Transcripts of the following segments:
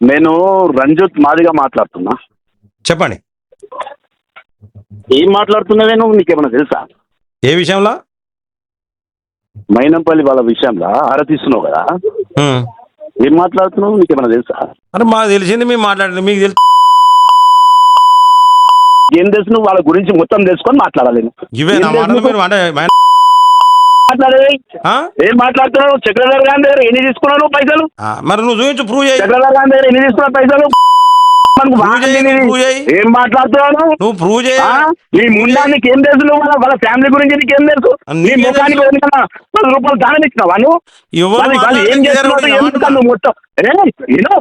నేను రంజిత్ మాదిగా మాట్లాడుతున్నా. చెప్పండి. ఏం మాట్లాడుతున్నావే నువ్వు? నీకేమైనా తెలుసా? ఏ విషయంలో? మైనంపల్లి వాళ్ళ విషయంలో ఆరతిస్తున్నావు కదా. ఏం మాట్లాడుతున్నావు? నీకేమైనా తెలుసా? అరే మాకు తెలిసింది మేము మాట్లాడండి మీకు తెలుసు. ఏం తెలుసు? నువ్వు వాళ్ళ గురించి మొత్తం తెలుసుకొని మాట్లాడాలి. ఇవే నా మాటలు? మీరు అంటే మాట్లాడేది? ఏం మాట్లాడుతున్నావు? చక్రధర్ గారి దగ్గర ఎన్ని తీసుకున్నావు నువ్వు పైసలు మరి నువ్వు చూపించు ప్రూవ్ చేయి. చక్రధర్ గారి దగ్గర ఎన్ని తీసుకున్నావు పైసలు. ఏం మాట్లాడుతున్నావు? నువ్వు? ప్రూవ్ చేయి? నీ ముందా నీకేం తెలుసు నువ్వు? వాళ్ళ ఫ్యామిలీ గురించి నీకేం తెలుసు? నీ నీకేం ముఖానికి పది రూపాయలు దానం ఇచ్చినావా నువ్వు? ఏం ఎందుకు రౌడీ నువ్వు మొత్తం ఏ, విను.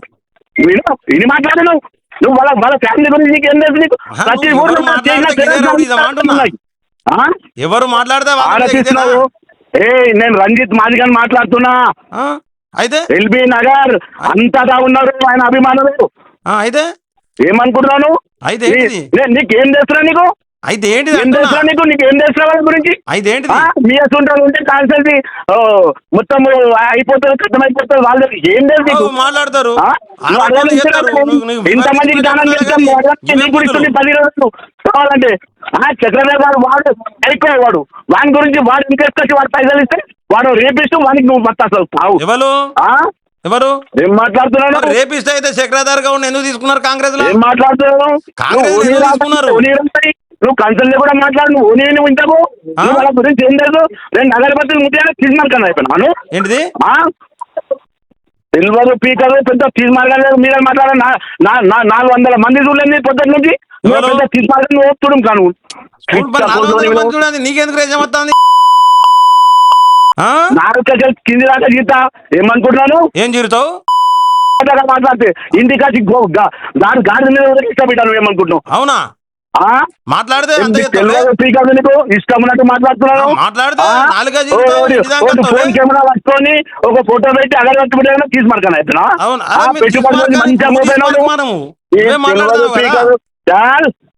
విను. ఇది నువ్వు. నువ్వు వాళ్ళ వాళ్ళ ఫ్యామిలీ గురించి నీకు ఏం తెలుసు నీకు? ప్రతి ఊర్లో ఎవరు మాట్లాడితే? ఆలోచిస్తున్నావు? ఏ నేను రంజిత్ మాదిగని మాట్లాడుతున్నా. ఆ? అయితే? ఎల్బీ నగర్ అంతటా ఉన్నారు ఆయన అభిమానులు. ఆ, అయితే? ఏమనుకుంటున్నాను అయితే ఏంటిది? నీకేం చేస్తున్నా నీకు? అయితే ఏంటిది ఏం అంటున్నా? చేస్తున్నా నీకు? నీకు ఏం చేస్తున్నా వాళ్ళ గురించి? అయితే ఏంటిది ఆ, మీ అసలు ఉంటే కాన్సల్టీ మొత్తం అయిపోతుంది కథం అయిపోతుంది వాళ్ళ. ఏం లేదు నీకు? మాట్లాడతారు. ఇంతమందికి దానం చేస్తాం ఇస్తుంది బుద్ధులు. పది రోజులు కావాలంటే ఆ చక్రధర్ గారు వాడు అయిపోయే వాడు. వాని గురించి వాడు ఇంకెక్కొచ్చి వాడు పైసలు ఇస్తే వాడు రేపిస్తూ వానికి నువ్వు మొత్తం అసలు ఎవరు? ఎవరు? ఏం మాట్లాడుతున్నాడు రేపిస్తే అయితే చక్రధారి గౌడ్ ఎందుకు తీసుకున్నారు కాంగ్రెస్లో ఏం మాట్లాడుతున్నావు? కాంగ్రెస్ తీసుకున్నారు? నువ్వు కన్సల్ట్ కూడా మాట్లాడు నువ్వు ఇంతకు ఆ? నువ్వు వాళ్ళ గురించి ఏం లేదు రెండు అగరబత్తులు ముట్టాను తీసుమార్కన్నా అయిపోయినాను ఏంటిది? సిల్వర్ పీకర్ పెద్ద తీసుమార్గం మీద మాట్లాడ నాలుగు వందల మంది చూడలేదు పొద్దున్న నుంచి? పెద్ద ఓపుతుడు కాను. మరి నీకెందుకు కింది దాకా ఏమనుకుంటున్నాను? ఏం జీరుతావు? మాట్లాడితే ఇంటికి వచ్చి గో- గా- గాడి మీద ఇష్టపెట్టాను ఏమనుకుంటున్నావు? అవునా? మాట్లాడితే మాట్లాడుతున్నాను. ఫోన్ కెమెరా పట్టుకొని ఒక ఫోటో పెట్టి అగరబత్తి పెట్టి తీసి మరకన అవుతున్నా పెట్టుబడి మంచిగా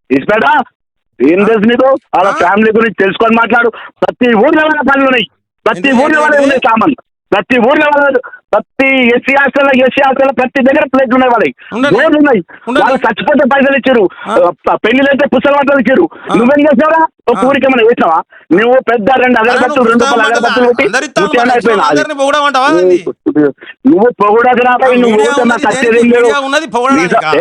ఇస్పెడా ఏం తెలుసు నీకు? వాళ్ళ? ఫ్యామిలీ గురించి తెలుసుకొని మాట్లాడు. ప్రతి ఊర్లో పనులు ఉన్నాయి. ప్రతి ఊర్లో? ఉన్నాయి సామాన్ ప్రతి ఊర్లో ప్రతి ఎస్సీ హాస్టల్ ఎస్సీ హాస్టల్ ప్రతి దగ్గర ప్లేట్లు ఉన్నాయి వాళ్ళకి. రోడ్లు ఉన్నాయి. వాళ్ళు చచ్చిపోతే పైసలు ఇచ్చారు ఆ? పెళ్ళి అయితే పుస్తకాలు వాటలు ఇచ్చారు. నువ్వేం చేసావరా ఒక. ఊరికి ఏమైనా వేసినావా నువ్వు పెద్ద రెండు అగరబత్తులు రెండు రూపాయల అగరబత్తులు పెట్టి? నువ్వు పొగడకు రాబాయి నువ్వు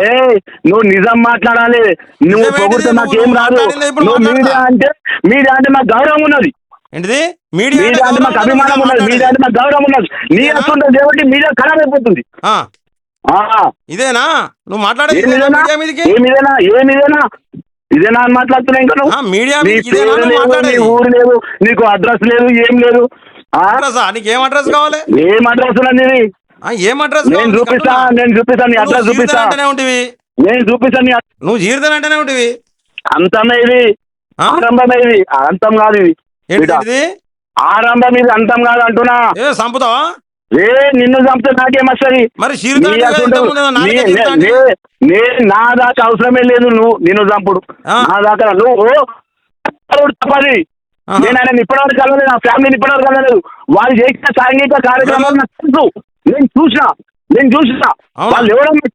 ఏయ్, నువ్వు నిజం మాట్లాడాలి నువ్వు? పొగిడితే నాకేం రాదు నువ్వు. మీడియా అంటే మీడియా అంటే నాకు గౌరవం ఉన్నది ఏంటిది మీడియా అంటే మాకు అభిమానం ఉన్నది. మీడియా అంటే మాకు గౌరవం ఉన్నది. నీ ఇదేనా? వస్తుంటుంది కాబట్టి మీడియా ఖరాబ్ అయిపోతుంది. ఇదేనా? నువ్వు మాట్లాడేది మీడియా మీదకి? ఇదేనా? అని మాట్లాడుతున్నా ఇంకా నువ్వు? ఊరు లేదు నీకు అడ్రస్ లేదు ఏం లేదు. ఆ? అడ్రస్ నీకేం అడ్రస్ కావాలి? ఏం అడ్రస్ ఉన్నది ఏం అడ్రస్ నేను చూపిస్తా? నేను చూపిస్తా నీ అడ్రస్ చూపిస్తా. జీవితానంటేనే ఉంటివి. నేను చూపిస్తా నీ. నువ్వు జీవితానంటేనే ఉంటివి. అంతమే ఇది. అంతం కాదు. ఇది? ఆరంభం ఇది అంతం కాదు అంటున్నా ఏ సంపుతావా? ఏ నిన్ను చంపితే నాకేం వస్తుంది? మరి నీ దాకా అవసరమే లేదు నువ్వు నిన్ను చంపుడు. నా దాకా నువ్వు తప్పది. నేను ఆయన ఇప్పటివరకు కలవలేదు నా ఫ్యామిలీని ఇప్పటివరకు కలవలేదు వాళ్ళు చేసిన సాంఘిక కార్యక్రమాలు నాకు తెలుసు. నేను చూసిన. నేను చూసిన? వాళ్ళు ఎవరో మీకు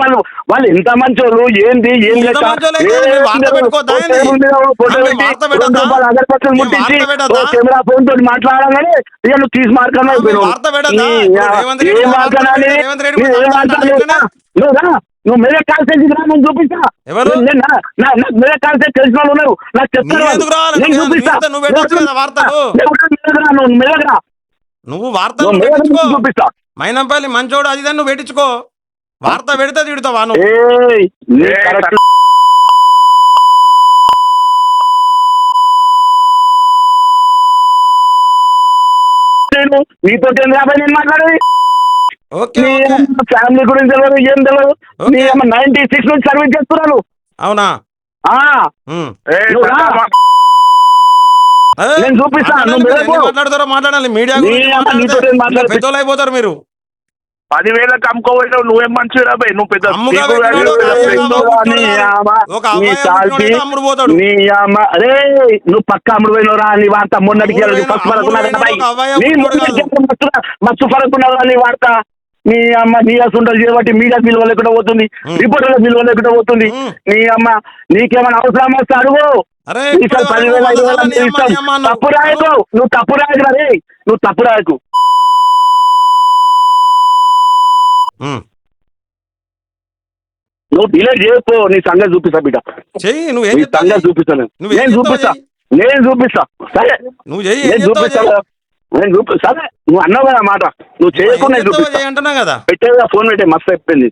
వాళ్ళు. వాళ్ళు ఎంత మంచోళ్ళు ఏంది ఏం మీరు వార్త మీరు వార్త మీరు ముట్టించి వార్త కెమెరా ఫోన్ తోటి మాట్లాడగానే ఇక నువ్వు తీసి మార్కన్నా మీరు వార్త ఏం వార్త నువ్వు? నువ్వు కాన్సెన్స్ రా నేను చూపిస్తా. నాకు మెదక్ కాన్సెన్స్ తెలిసిన వాళ్ళు ఉన్నారు. నాకు? నేను నువ్వు చూపిస్తా. నువ్వు వార్తలు? నువ్వు వార్తలు నుంచి చూపిస్తా. మైనంపల్లి మంచోడు అది నువ్వు పెట్టించుకో. వార్త పెడితే తిడతావా నువ్వు? ఏయ్, నీ కరెక్ట్ నేను నీతో యాభై నేను మాట్లాడేది. ఓకే నీ ఓకే. ఫ్యామిలీ గురించి తెలియదు ఏం తెలియదు. నీ నైన్టీ సిక్స్ నుంచి సర్వీస్ చేస్తున్నాను అవునా? ఆ, నేను చూపిస్తా, మాట్లాడాలి నువ్వు మీరు వెళ్ళిపో. ఎన్ని మాట్లాడతారో మాట్లాడాలి మీడియా? పెద్దోళ్ళు అయిపోతారు మీరు. పదివేలకు అమ్ముకోపోయినావు నువ్వేం మంచిగా రాబాయి నువ్వు పెద్ద అరే నువ్వు పక్క అమ్ముడు పోయినవరా నీ వార్త మొన్నటికి ఫస్ట్ మొన్నటికి మస్తు మస్తు ఫరక్ ఉన్నదా నీ వార్త. నీ అమ్మ నీ అసలు చేయబట్టి మీడియా విలువ లేకుండా పోతుంది. రిపోర్టర్ల విలువ లేకుండా పోతుంది. నీ అమ్మ నీకేమైనా అవసరం వస్తే అడుగు. అరే. తప్పు రాయకు నువ్వు తప్పు రాయకు రే నువ్వు తప్పు రాయకు. నువ్వు డిలే చేయకు నీ సంగతి చూపిస్తా బిడ్డ. చెయ్యి నువ్వు సంగతి. చూపిస్తాను నేను. చూపిస్తా. నేను చూపిస్తా. సరే. నువ్వు చెయ్యి నేను చూపిస్తా. నేను చూపి సరే. నువ్వు అన్నావు కదా మాట. నువ్వు చేయకుండా చూపిస్తా. కదా. పెట్టే ఫోన్ పెట్టే మస్తు అయిపోయింది.